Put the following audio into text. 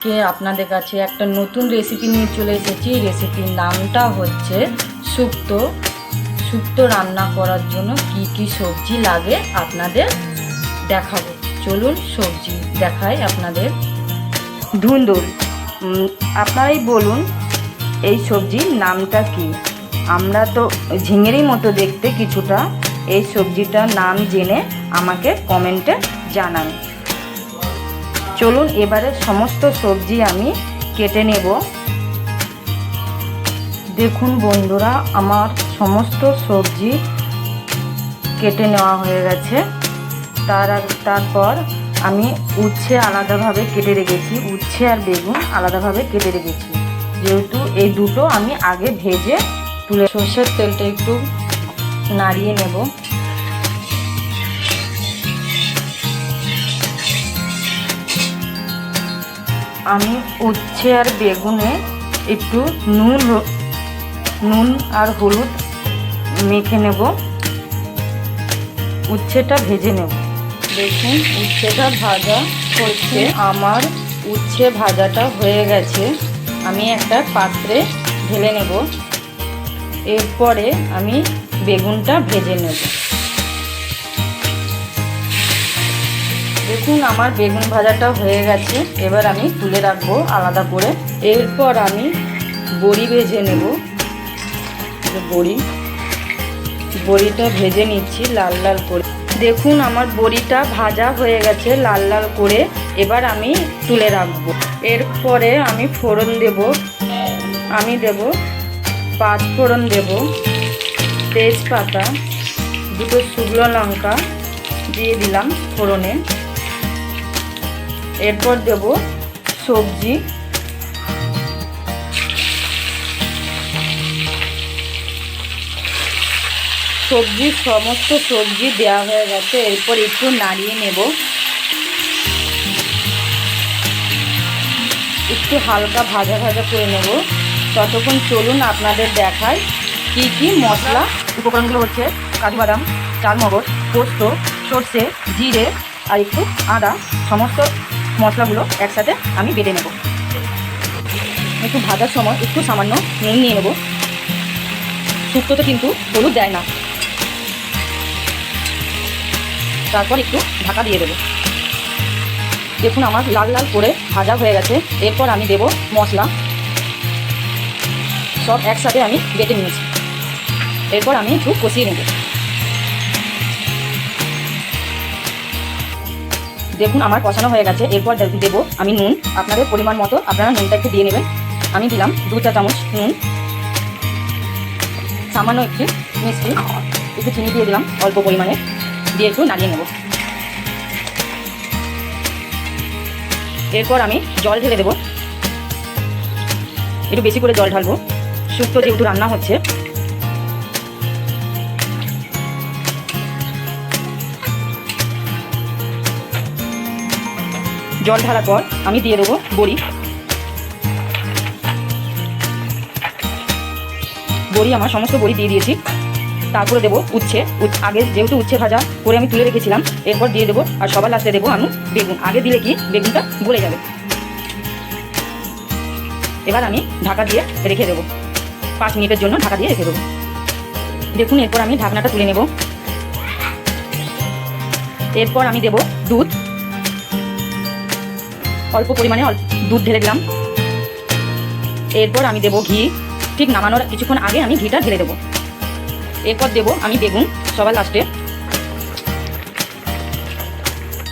কে আপনাদের কাছে একটা নতুন রেসিপি নিয়ে চলে এসেছি। রেসিপির নামটা হচ্ছে শুক্তো শুক্তো রান্না করার জন্য কি কি সবজি লাগে আপনাদের দেখাবো। চলুন সবজি দেখাই আপনাদের। ধুন্দুল আপনারাই বলুন এই সবজির নামটা কি? আমরা তো ঝিঙেরই মতো দেখতে কিছুটা। এই সবজিটার নাম জেনে আমাকে কমেন্টে জানান। চলুন এবারে সমস্ত সবজি আমি কেটে নেব। দেখুন বন্ধুরা, আমার সমস্ত সবজি কেটে নেওয়া হয়ে গেছে। তার তারপর আমি উচ্ছে আলাদাভাবে কেটে রেখেছি। উচ্ছে আর বেগুন আলাদাভাবে কেটে রেখেছি। যেহেতু এই দুটো আমি আগে ভেজে তুলে সর্ষের তেলটা একটু নাড়িয়ে নেব। আমি উচ্ছে আর বেগুনে একটু নুন নুন আর হলুদ মেখে নেব। উচ্ছেটা ভেজে নেব। দেখুন, উচ্ছেটা ভাজা হচ্ছে। আমার উচ্ছে ভাজাটা হয়ে গেছে। আমি একটা পাত্রে ঢেলে নেব। এরপরে আমি বেগুনটা ভেজে নেব। দেখুন আমার বেগুন ভাজাটা হয়ে গেছে। এবার আমি তুলে রাখব আলাদা করে। এরপর আমি বড়ি ভেজে নেব। বড়ি। বড়িটা ভেজে নিচ্ছি লাল লাল করে। দেখুন আমার বড়িটা ভাজা হয়ে গেছে লাল লাল করে। এবার আমি তুলে রাখব। এরপরে আমি ফোড়ন দেব। আমি দেব পাঁচ ফোড়ন দেব। তেজপাতা, দুটো শুকনো লঙ্কা দিয়ে দিলাম ফোড়নে। এরপর দেব সবজি। সবজি, সমস্ত সবজি দেওয়া হয়ে গেছে। এরপর একটু নাড়িয়ে নেব। একটু হালকা ভাজা ভাজা করে নেব। ততক্ষণ চলুন আপনাদের দেখায় কি কি মশলা উপকরণগুলো হচ্ছে কাজু বাদাম চালমগজ পোস্ত, সর্ষে, জিরে আর একটু আদা, সমস্ত মশলাগুলো একসাথে আমি বেটে নেব। একটু ভাজার সময় একটু সামান্য নুন নিয়ে নেব। শুক্তোতে কিন্তু হলুদ দেয় না। তারপর একটু ঢাকা দিয়ে দেবো। দেখুন আমার লাল লাল করে ভাজা হয়ে গেছে। এরপর আমি দেব মশলা। সব একসাথে আমি বেটে নিয়েছি। এরপর আমি একটু কষিয়ে নেব। দেখুন, আমার কষানো হয়ে গেছে। এরপর দেবো আমি নুন। আপনাদের পরিমাণ মতো আপনারা নুনটা একটু দিয়ে নেবেন। আমি দিলাম দু চা চামচ নুন। সামান্য একটু মিষ্টি। একটু চিনি দিয়ে দিলাম অল্প পরিমাণে। দিয়ে একটু নাড়িয়ে নেব। এরপর আমি জল ঢেলে দেবো। একটু বেশি করে জল ঢালবো। শুক্তো যেহেতু রান্না হচ্ছে জল ঢালার পর আমি দিয়ে দেবো বড়ি। বড়ি আমার সমস্ত বড়ি দিয়ে দিয়েছি। তারপরে দেবো উচ্ছে। উচ- আগে যেহেতু উচ্ছে ভাজা করে আমি তুলে রেখেছিলাম, এরপর দিয়ে দেবো আর সবার লাস্টে দেবো আমি বেগুন। আগে দিলে কি বেগুনটা গলে যাবে। এবার আমি ঢাকা দিয়ে রেখে দেবো। পাঁচ মিনিটের জন্য ঢাকা দিয়ে রেখে দেবো। দেখুন, এরপর আমি ঢাকনাটা তুলে নেব। এরপর আমি দেব দুধ। অল্প পরিমাণে অল্প দুধ ঢেলে দিলাম। এরপর আমি দেব ঘি। ঠিক নামানোর কিছুক্ষণ আগে আমি ঘিটা ঢেলে দেবো। এরপর দেব আমি বেগুন, সবার লাস্টে